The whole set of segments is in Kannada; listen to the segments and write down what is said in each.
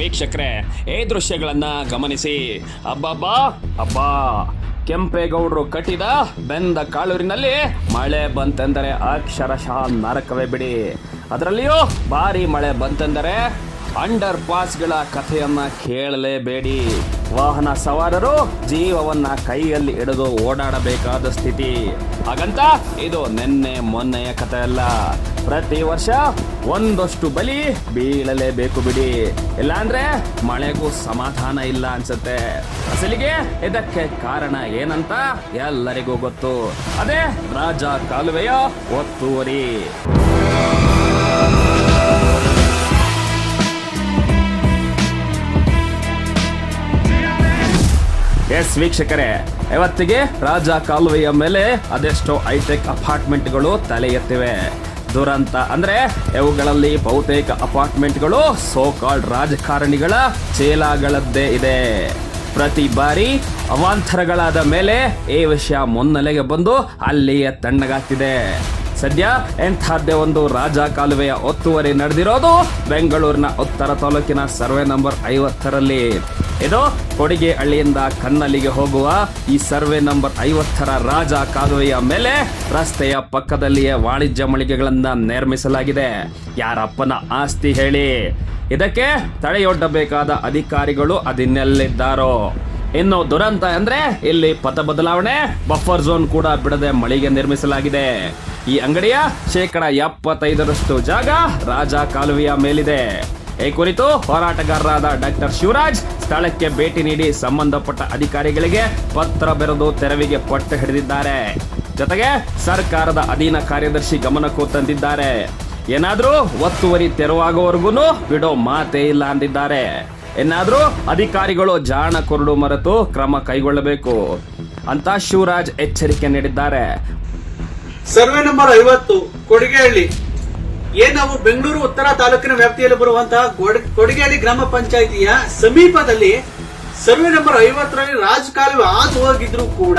ವೀಕ್ಷಕರೇ, ಈ ದೃಶ್ಯಗಳನ್ನ ಗಮನಿಸಿ. ಅಬ್ಬಬ್ಬಾ, ಅಬ್ಬಾ. ಕೆಂಪೇಗೌಡರು ಕಟ್ಟಿದ ಬೆಂದ ಕಾಳೂರಿನಲ್ಲಿ ಮಳೆ ಬಂತೆಂದರೆ ಅಕ್ಷರಶಃ ನರಕವೇ ಬಿಡಿ. ಅದರಲ್ಲಿಯೂ ಭಾರಿ ಮಳೆ ಬಂತೆಂದರೆ ಅಂಡರ್ ಪಾಸ್ಗಳ ಕಥೆಯನ್ನ ಕೇಳಲೇಬೇಡಿ. ವಾಹನ ಸವಾರರು ಜೀವವನ್ನ ಕೈಯಲ್ಲಿ ಹಿಡಿದು ಓಡಾಡಬೇಕಾದ ಸ್ಥಿತಿ. ಹಾಗಂತ ಇದು ನಿನ್ನೆ ಮೊನ್ನೆಯ ಕಥೆ ಅಲ್ಲ ಪ್ರತಿ ವರ್ಷ ಒಂದಷ್ಟು ಬಲಿ ಬೀಳಲೇಬೇಕು ಬಿಡಿ. ಇಲ್ಲಾಂದ್ರೆ ಮಳೆಗೂ ಸಮಾಧಾನ ಇಲ್ಲ ಅನ್ಸುತ್ತೆ. ಅಸಲಿಗೆ ಇದಕ್ಕೆ ಕಾರಣ ಏನಂತ ಎಲ್ಲರಿಗೂ ಗೊತ್ತು. ಅದೇ ರಾಜ ಕಾಲುವೆಯ ಒತ್ತುವರಿ. ಎಸ್ ವೀಕ್ಷಕರೇ, ಇವತ್ತಿಗೆ ರಾಜ ಕಾಲುವೆಯ ಮೇಲೆ ಅದೆಷ್ಟೋ ಹೈಟೆಕ್ ಅಪಾರ್ಟ್ಮೆಂಟ್ಗಳು ತಲೆ ಎತ್ತಿವೆ. ದುರಂತ ಅಂದ್ರೆ ಇವುಗಳಲ್ಲಿ ಬಹುತೇಕ ಅಪಾರ್ಟ್ಮೆಂಟ್ಗಳು ಸೋಕಾಲ್ಡ್ ರಾಜಕಾರಣಿಗಳ ಚೇಲಾಗಳದ್ದೇ ಇದೆ. ಪ್ರತಿ ಬಾರಿ ಅವಾಂತರಗಳಾದ ಮೇಲೆ ಈ ವಿಷಯ ಮುನ್ನೆಲೆಗೆ ಬಂದು ಅಲ್ಲಿಯೇ ತಣ್ಣಗಾಗ್ತಿದೆ. ಸದ್ಯ ಎಂಥದ್ದೇ ಒಂದು ರಾಜ ಕಾಲುವೆಯ ಒತ್ತುವರಿ ನಡೆದಿರೋದು ಬೆಂಗಳೂರಿನ ಉತ್ತರ ತಾಲೂಕಿನ ಸರ್ವೆ ನಂಬರ್ ಐವತ್ತರಲ್ಲಿ. ಇದು ಕೊಡಿಗೆ ಹಳ್ಳಿಯಿಂದ ಕನ್ನಲಿಗೆ ಹೋಗುವ ಈ ಸರ್ವೆ ನಂಬರ್ ಐವತ್ತರ ರಾಜ ಕಾಲುವೆಯ ಮೇಲೆ ರಸ್ತೆಯ ಪಕ್ಕದಲ್ಲಿಯೇ ವಾಣಿಜ್ಯ ಮಳಿಗೆಗಳನ್ನ ನಿರ್ಮಿಸಲಾಗಿದೆ. ಯಾರಪ್ಪನ ಆಸ್ತಿ ಹೇಳಿ. ಇದಕ್ಕೆ ತಡೆಯೊಡ್ಡಬೇಕಾದ ಅಧಿಕಾರಿಗಳು ಅದಿನ್ನೆಲ್ಲಿದ್ದಾರೋ ಇನ್ನು ದುರಂತ ಅಂದ್ರೆ ಇಲ್ಲಿ ಪಥ ಬದಲಾವಣೆ ಬಫರ್ ಝೋನ್ ಕೂಡ ಬಿಡದೆ ಮಳಿಗೆ ನಿರ್ಮಿಸಲಾಗಿದೆ. ಈ ಅಂಗಡಿಯ ಶೇಕಡ ಎಪ್ಪತ್ತೈದರಷ್ಟು ಜಾಗ ರಾಜ ಕಾಲುವೆಯ ಮೇಲಿದೆ. ಈ ಕುರಿತು ಹೋರಾಟಗಾರರಾದ ಡಾಕ್ಟರ್ ಶಿವರಾಜ್ ಸ್ಥಳಕ್ಕೆ ಭೇಟಿ ನೀಡಿ ಸಂಬಂಧಪಟ್ಟ ಅಧಿಕಾರಿಗಳಿಗೆ ಪತ್ರ ಬೆರೆದು ತೆರವಿಗೆ ಪಟ್ಟು ಹಿಡಿದಿದ್ದಾರೆ. ಜೊತೆಗೆ ಸರ್ಕಾರದ ಅಧೀನ ಕಾರ್ಯದರ್ಶಿ ಗಮನಕ್ಕೂ ತಂದಿದ್ದಾರೆ. ಏನಾದರೂ ಒತ್ತುವರಿ ತೆರವಾಗುವವರೆಗೂ ಬಿಡೋ ಮಾತೇ ಇಲ್ಲ ಅಂದಿದ್ದಾರೆ. ಏನಾದರೂ ಅಧಿಕಾರಿಗಳು ಜಾಣ ಕೊರಡು ಮರೆತು ಕ್ರಮ ಕೈಗೊಳ್ಳಬೇಕು ಅಂತ ಶಿವರಾಜ್ ಎಚ್ಚರಿಕೆ ನೀಡಿದ್ದಾರೆ. ಸರ್ವೆ ನಂಬರ್ ಐವತ್ತು, ಕೊಡಿಗೆಹಳ್ಳಿ. ಏನ್ ನಾವು ಬೆಂಗಳೂರು ಉತ್ತರ ತಾಲೂಕಿನ ವ್ಯಾಪ್ತಿಯಲ್ಲಿ ಬರುವಂತಹ ಕೊಡ್- ಕೊಡಿಗೆಹಳ್ಳಿ ಗ್ರಾಮ ಪಂಚಾಯಿತಿಯ ಸಮೀಪದಲ್ಲಿ ಸರ್ವೆ ನಂಬರ್ ಐವತ್ತರಲ್ಲಿ ರಾಜಕಾಲುವೆ ಹಾದು ಹೋಗಿದ್ರು ಕೂಡ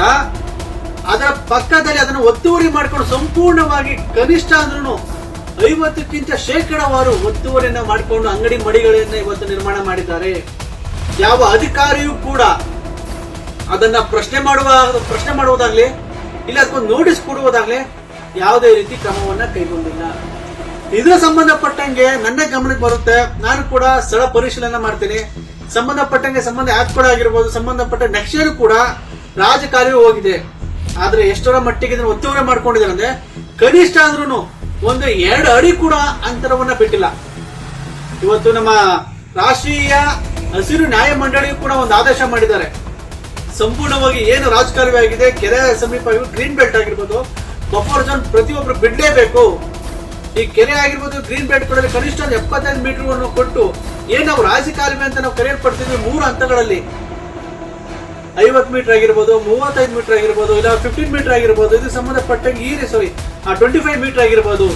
ಅದರ ಪಕ್ಕದಲ್ಲಿ ಅದನ್ನು ಒತ್ತುವರಿ ಮಾಡಿಕೊಂಡು ಸಂಪೂರ್ಣವಾಗಿ ಕನಿಷ್ಠ ಅಂದ್ರೂ ಐವತ್ತಕ್ಕಿಂತ ಶೇಕಡವಾರು ಒತ್ತುವರಿಯನ್ನ ಮಾಡಿಕೊಂಡು ಅಂಗಡಿ ಮಡಿಗಳನ್ನ ಇವತ್ತು ನಿರ್ಮಾಣ ಮಾಡಿದ್ದಾರೆ. ಯಾವ ಅಧಿಕಾರಿಯೂ ಕೂಡ ಅದನ್ನ ಪ್ರಶ್ನೆ ಮಾಡುವ, ಪ್ರಶ್ನೆ ಮಾಡುವುದಾಗ್ಲಿ, ಇಲ್ಲ ಅದಕ್ಕೊಂದು ನೋಟಿಸ್ ಕೊಡುವುದಾಗ್ಲಿ ಯಾವುದೇ ರೀತಿ ಕ್ರಮವನ್ನ ಕೈಗೊಂಡಿಲ್ಲ. ಇದರ ಸಂಬಂಧಪಟ್ಟಂಗೆ ನನ್ನ ಗಮನಕ್ಕೆ ಬರುತ್ತೆ. ನಾನು ಕೂಡ ಸ್ಥಳ ಪರಿಶೀಲನೆ ಮಾಡ್ತೀನಿ. ಸಂಬಂಧಪಟ್ಟಂಗೆ ಸಂಬಂಧ ಆಪ್ ಕೂಡ ಆಗಿರ್ಬೋದು, ಸಂಬಂಧಪಟ್ಟ ನಕ್ಷೆಯೂ ಕೂಡ ರಾಜಕಾಲುವೆ ಹೋಗಿದೆ. ಆದ್ರೆ ಎಷ್ಟರ ಮಟ್ಟಿಗೆ ಇದನ್ನ ಒತ್ತುವರಿ ಮಾಡ್ಕೊಂಡಿದ್ದಾರೆ ಅಂದ್ರೆ ಕನಿಷ್ಠ ಆದ್ರೂ ಒಂದು ಎರಡು ಅಡಿ ಕೂಡ ಅಂತರವನ್ನ ಬಿಟ್ಟಿಲ್ಲ. ಇವತ್ತು ನಮ್ಮ ರಾಷ್ಟ್ರೀಯ ಹಸಿರು ನ್ಯಾಯ ಮಂಡಳಿಯು ಕೂಡ ಒಂದು ಆದೇಶ ಮಾಡಿದ್ದಾರೆ. ಸಂಪೂರ್ಣವಾಗಿ ಏನು ರಾಜಕಾರಿ ಆಗಿದೆ, ಕೆರೆ ಸಮೀಪ ಗ್ರೀನ್ ಬೆಲ್ಟ್ ಆಗಿರ್ಬೋದು ಬಫರ್ ಝೋನ್ ಪ್ರತಿಯೊಬ್ಬರು ಬಿಡಲೇಬೇಕು. ಈ ಕೆರೆ ಆಗಿರ್ಬೋದು ಗ್ರೀನ್ ಬೆಲ್ಟ್ ಕೊಡಲಿ ಕನಿಷ್ಠ ಒಂದು ಎಪ್ಪತ್ತೈದು ಮೀಟರ್ ಕೊಟ್ಟು ಏನ್ ನಾವು ರಾಜಕಾಲುವೆ ಅಂತ ನಾವು ಕರೆಯಲ್ಪಡ್ತಿದ್ವಿ ಮೂರು ಹಂತಗಳಲ್ಲಿ. ಐವತ್ ಮೀಟರ್ ಆಗಿರ್ಬೋದು, ಮೂವತ್ತೈದು ಮೀಟರ್ ಆಗಿರ್ಬೋದು, ಇಲ್ಲ ಫಿಫ್ಟೀನ್ ಮೀಟರ್ ಆಗಿರ್ಬೋದು, ಇದು ಸಂಬಂಧಪಟ್ಟಂಗೆ ಈ ಸಾರಿ ಟ್ವೆಂಟಿ ಫೈವ್ ಮೀಟರ್ ಆಗಿರ್ಬೋದು.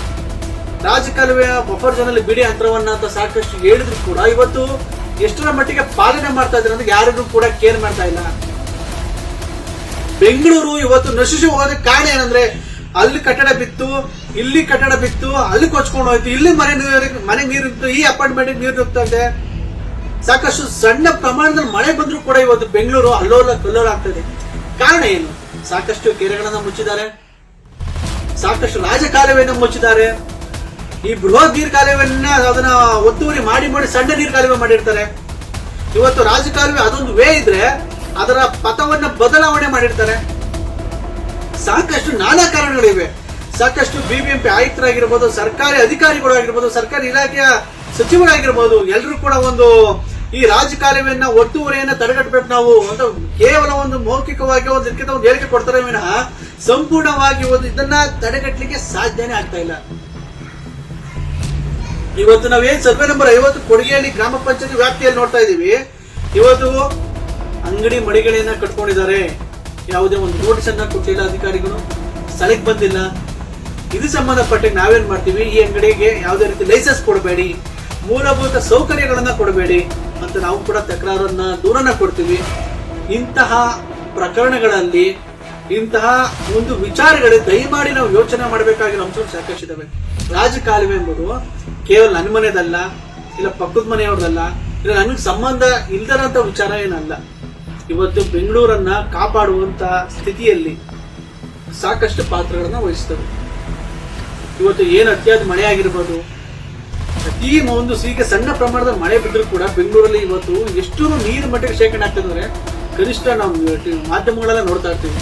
ರಾಜಕಾಲುವೆಯ ಬಫರ್ ಝೋನ್ ಅಲ್ಲಿ ಬಿಡಿ ಅಂತರವನ್ನ ಅಂತ ಸಾಕಷ್ಟು ಹೇಳಿದ್ರು ಕೂಡ. ಇವತ್ತು ಎಷ್ಟರ ಮಟ್ಟಿಗೆ ಪಾಲನೆ ಮಾಡ್ತಾ ಇದ್ದಾರೆ ಅಂದ್ರೆ ಯಾರಿಗೂ ಕೂಡ ಕೇರ್ ಮಾಡ್ತಾ ಇಲ್ಲ. ಬೆಂಗಳೂರು ಇವತ್ತು ನಶಿಸಿ ಹೋಗೋದಕ್ಕೆ ಕಾರಣ ಏನಂದ್ರೆ ಅಲ್ಲಿ ಕಟ್ಟಡ ಬಿತ್ತು, ಇಲ್ಲಿ ಕಟ್ಟಡ ಬಿತ್ತು, ಅಲ್ಲಿ ಕೊಚ್ಕೊಂಡು ಹೋಯ್ತು. ಇಲ್ಲಿ ಮನೆ ನೀರು, ಮನೆ ನೀರಿತ್ತು ಈ ಅಪಾರ್ಟ್ಮೆಂಟ್ ನೀರು ಇರ್ತದೆ ಸಾಕಷ್ಟು ಸಣ್ಣ ಪ್ರಮಾಣದಲ್ಲಿ ಮಳೆ ಬಂದರೂ ಕೂಡ ಇವತ್ತು ಬೆಂಗಳೂರು ಅಲ್ಲೋಲ ಕಲ್ಲೋಲ ಆಗ್ತದೆ. ಕಾರಣ ಏನು? ಸಾಕಷ್ಟು ಕೆರೆಗಳನ್ನ ಮುಚ್ಚಿದ್ದಾರೆ. ಸಾಕಷ್ಟು ರಾಜಕಾಲುವೆಯನ್ನು ಮುಚ್ಚಿದ್ದಾರೆ. ಈ ಬೃಹತ್ ನೀರ್ ಕಾಲುವೆಯನ್ನ ಅದನ್ನ ಒತ್ತುವರಿ ಮಾಡಿ ಮಾಡಿ ಸಣ್ಣ ನೀರ್ ಕಾಲುವೆ ಮಾಡಿರ್ತಾರೆ. ಇವತ್ತು ರಾಜಕಾಲುವೆ ಅದೊಂದು ವೇ ಇದ್ರೆ ಅದರ ಪಥವನ್ನ ಬದಲಾವಣೆ ಮಾಡಿರ್ತಾರೆ. ಸಾಕಷ್ಟು ನಾನಾ ಕಾರಣಗಳಿವೆ. ಸಾಕಷ್ಟು ಬಿಬಿಎಂಪಿ ಆಯುಕ್ತರಾಗಿರ್ಬೋದು, ಸರ್ಕಾರಿ ಅಧಿಕಾರಿಗಳು ಆಗಿರ್ಬೋದು, ಸರ್ಕಾರಿ ಇಲಾಖೆಯ ಸಚಿವರಾಗಿರ್ಬೋದು ಎಲ್ಲರೂ ಕೂಡ ಒಂದು ಈ ರಾಜಕಾರ್ಯವನ್ನ ಒತ್ತುವರಿಯನ್ನ ತಡೆಗಟ್ಟಬೇಕು ನಾವು ಒಂದು ಕೇವಲ ಒಂದು ಮೌಖಿಕವಾಗಿ ಒಂದು ಇದಕ್ಕಿಂತ ಒಂದು ಹೇಳಿಕೆ ಕೊಡ್ತಾರೆ ವಿನಃ ಸಂಪೂರ್ಣವಾಗಿ ಒಂದು ಇದನ್ನ ತಡೆಗಟ್ಟಲಿಕ್ಕೆ ಸಾಧ್ಯನೇ ಆಗ್ತಾ ಇಲ್ಲ. ಇವತ್ತು ನಾವೇನ್ ಸರ್ವೆ ನಂಬರ್ ಐವತ್ತು ಕೊಡುಗೆಯಲ್ಲಿ ಗ್ರಾಮ ಪಂಚಾಯತಿ ವ್ಯಾಪ್ತಿಯಲ್ಲಿ ನೋಡ್ತಾ ಇದೀವಿ. ಇವತ್ತು ಅಂಗಡಿ ಮಡಿಗಳನ್ನ ಕಟ್ಕೊಂಡಿದ್ದಾರೆ. ಯಾವುದೇ ಒಂದು ನೋಟಿಸ್ ಅನ್ನ ಕೊಟ್ಟಿಲ್ಲ ಅಧಿಕಾರಿಗಳು. ಸ್ಥಳಕ್ಕೆ ಬಂದಿಲ್ಲ. ಇದು ಸಂಬಂಧಪಟ್ಟ ನಾವೇನ್ ಮಾಡ್ತೀವಿ? ಈ ಅಂಗಡಿಗೆ ಯಾವುದೇ ರೀತಿ ಲೈಸೆನ್ಸ್ ಕೊಡಬೇಡಿ. ಮೂಲಭೂತ ಸೌಕರ್ಯಗಳನ್ನ ಕೊಡಬೇಡಿ ಅಂತ ನಾವು ಕೂಡ ತಕರಾರನ್ನ ದೂರನ್ನ ಕೊಡ್ತೀವಿ. ಇಂತಹ ಪ್ರಕರಣಗಳಲ್ಲಿ, ಇಂತಹ ಒಂದು ವಿಚಾರಗಳೇ ದಯಮಾಡಿ ನಾವು ಯೋಚನೆ ಮಾಡಬೇಕಾಗಿರೋ ಅಂಶಗಳು ಸಾಕಷ್ಟಿದ್ದಾವೆ ರಾಜಕಾಲುವೆ ಎಂಬುದು ಕೇವಲ ನನ್ನ ಮನೆಯದಲ್ಲ ಇಲ್ಲ ಪಕ್ಕದ ಮನೆಯವ್ರದಲ್ಲ, ಇಲ್ಲ ನನಗೆ ಸಂಬಂಧ ಇಲ್ದರಂತ ವಿಚಾರ ಏನಲ್ಲ. ಇವತ್ತು ಬೆಂಗಳೂರನ್ನ ಕಾಪಾಡುವಂತ ಸ್ಥಿತಿಯಲ್ಲಿ ಸಾಕಷ್ಟು ಪಾತ್ರಗಳನ್ನ ವಹಿಸ್ತವೆ ಇವತ್ತು ಏನು ಅತಿಯಾದ ಮಳೆ ಆಗಿರ್ಬೋದು ಅತಿ ಒಂದು ಈಗ ಸಣ್ಣ ಪ್ರಮಾಣದ ಮಳೆ ಬಿದ್ದರೂ ಕೂಡ ಬೆಂಗಳೂರಲ್ಲಿ ಇವತ್ತು ಎಷ್ಟು ನೀರು ಮಟ್ಟಿಗೆ ಶೇಖರಣೆ ಆಗ್ತದೆ ಅಂದ್ರೆ ಕನಿಷ್ಠ ನಾವು ಮಾಧ್ಯಮಗಳೆಲ್ಲ ನೋಡ್ತಾ ಇರ್ತೀವಿ.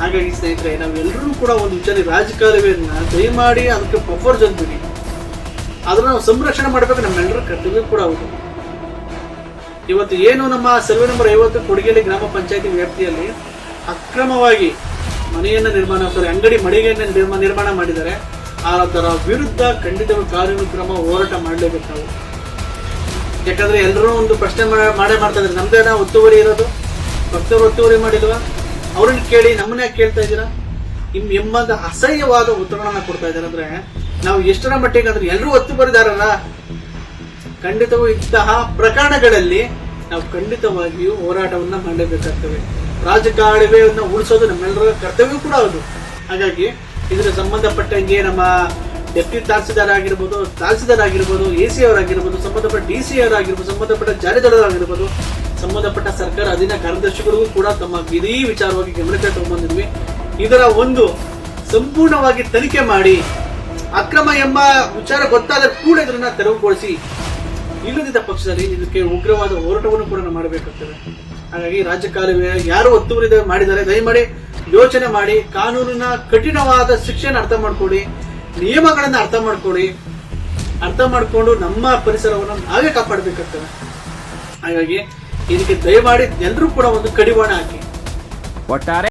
ಹಾಗಾಗಿ ಸ್ನೇಹಿತರೆ, ನಾವೆಲ್ಲರೂ ಕೂಡ ಒಂದು ವಿಚಾರ ರಾಜಕಾಲುವೆಯನ್ನ ದಯಮಾಡಿ ಅದಕ್ಕೆ ಬಫರ್ ಜಂಬಿಡಿ ಅದನ್ನ ನಾವು ಸಂರಕ್ಷಣೆ ಮಾಡಬೇಕು, ನಮ್ಮೆಲ್ಲರ ಕರ್ತವ್ಯ ಕೂಡ ಹೌದು. ಇವತ್ತು ಏನು ನಮ್ಮ ಸರ್ವೆ ನಂಬರ್ ಐವತ್ತು ಕೊಡಗೇಲಿ ಗ್ರಾಮ ಪಂಚಾಯತಿ ವ್ಯಾಪ್ತಿಯಲ್ಲಿ ಅಕ್ರಮವಾಗಿ ಮನೆಯನ್ನು ನಿರ್ಮಾಣ ಸಾರಿ, ಅಂಗಡಿ ಮಳಿಗೆಯನ್ನು ನಿರ್ಮಾಣ ನಿರ್ಮಾಣ ಮಾಡಿದ್ದಾರೆ. ಅದರ ವಿರುದ್ಧ ಖಂಡಿತ ಕಾರ್ಯಕ್ರಮ ಕ್ರಮ ಹೋರಾಟ ಮಾಡಲೇಬೇಕು ನಾವು. ಯಾಕಂದ್ರೆ ಎಲ್ಲರೂ ಒಂದು ಪ್ರಶ್ನೆ ಮಾಡೇ ಮಾಡ್ತಾ ಇದ್ದಾರೆ. ನಮ್ದೇನ ಒತ್ತುವರಿ ಇರೋದು. ಭಕ್ತರು ಒತ್ತುವರಿ ಮಾಡಿಲ್ವಾ? ಅವ್ರನ್ನ ಕೇಳಿ ನಮ್ಮನ್ನ ಕೇಳ್ತಾ ಇದ್ದೀರಾ? ನಿಮ್ಮ ಎಂಬಂತ ಅಸಹ್ಯವಾದ ಉತ್ತರಗಳನ್ನು ಕೊಡ್ತಾ ಇದ್ದಾರೆ ಅಂದ್ರೆ ನಾವು ಎಷ್ಟರ ಮಟ್ಟಿಗೆ ಅಂದ್ರೆ ಎಲ್ಲರೂ ಒತ್ತು ಒತ್ತುವರಿದಾರಲ್ಲ ಖಂಡಿತವೂ ಇಂತಹ ಪ್ರಕರಣಗಳಲ್ಲಿ ನಾವು ಖಂಡಿತವಾಗಿಯೂ ಹೋರಾಟವನ್ನು ಮಾಡಬೇಕಾಗ್ತವೆ ರಾಜಕಾಲುವೆಯನ್ನು ಉಳಿಸೋದು ನಮ್ಮೆಲ್ಲರ ಕರ್ತವ್ಯ ಕೂಡ ಹೌದು. ಹಾಗಾಗಿ ಇದರ ಸಂಬಂಧಪಟ್ಟಂಗೆ ನಮ್ಮ ಡೆಪ್ಯೂಟಿ ತಹಸೀಲ್ದಾರ್ ಆಗಿರ್ಬೋದು ತಹಸೀಲ್ದಾರ್ ಆಗಿರ್ಬೋದು, ಎ ಸಿ ಅವರಾಗಿರ್ಬೋದು ಸಂಬಂಧಪಟ್ಟ ಡಿ ಸಿ ಅವರಾಗಿರ್ಬೋದು ಸಂಬಂಧಪಟ್ಟ ಜಾರಿದಾರರಾಗಿರ್ಬೋದು ಸಂಬಂಧಪಟ್ಟ ಸರ್ಕಾರ ಅಧೀನ ಕಾರ್ಯದರ್ಶಿಗಳಿಗೂ ಕೂಡ ತಮ್ಮ ಇಡೀ ವಿಚಾರವಾಗಿ ಗಮನಕ್ಕೆ ತಗೊಂಡ್ಬಂದಿದ್ವಿ ಇದರ ಒಂದು ಸಂಪೂರ್ಣವಾಗಿ ತನಿಖೆ ಮಾಡಿ ಅಕ್ರಮ ಎಂಬ ವಿಚಾರ ಗೊತ್ತಾದ ಕೂಡ ಇದನ್ನ ತೆರವುಗೊಳಿಸಿ ಇಲ್ಲದಿದ್ದ ಪಕ್ಷದಲ್ಲಿ ಇದಕ್ಕೆ ಉಗ್ರವಾದ ಹೋರಾಟವನ್ನು ಕೂಡ ನಾವು ಮಾಡಬೇಕಾಗ್ತದೆ. ಹಾಗಾಗಿ ರಾಜ್ಯ ಕಾಲುವೆ ಯಾರು ಒತ್ತುವರಿ ಮಾಡಿದ್ದಾರೆ, ದಯಮಾಡಿ ಯೋಚನೆ ಮಾಡಿ, ಕಾನೂನಿನ ಕಠಿಣವಾದ ಶಿಕ್ಷೆನ ಅರ್ಥ ಮಾಡ್ಕೊಡಿ ನಿಯಮಗಳನ್ನ ಅರ್ಥ ಮಾಡ್ಕೊಡಿ ಅರ್ಥ ಮಾಡಿಕೊಂಡು ನಮ್ಮ ಪರಿಸರವನ್ನು ನಾವೇ ಕಾಪಾಡಬೇಕಾಗ್ತದೆ. ಹಾಗಾಗಿ ಇದಕ್ಕೆ ದಯಮಾಡಿ ಎಲ್ಲರೂ ಕೂಡ ಒಂದು ಕಡಿವಾಣ ಹಾಕಿ. ಒಟ್ಟಾರೆ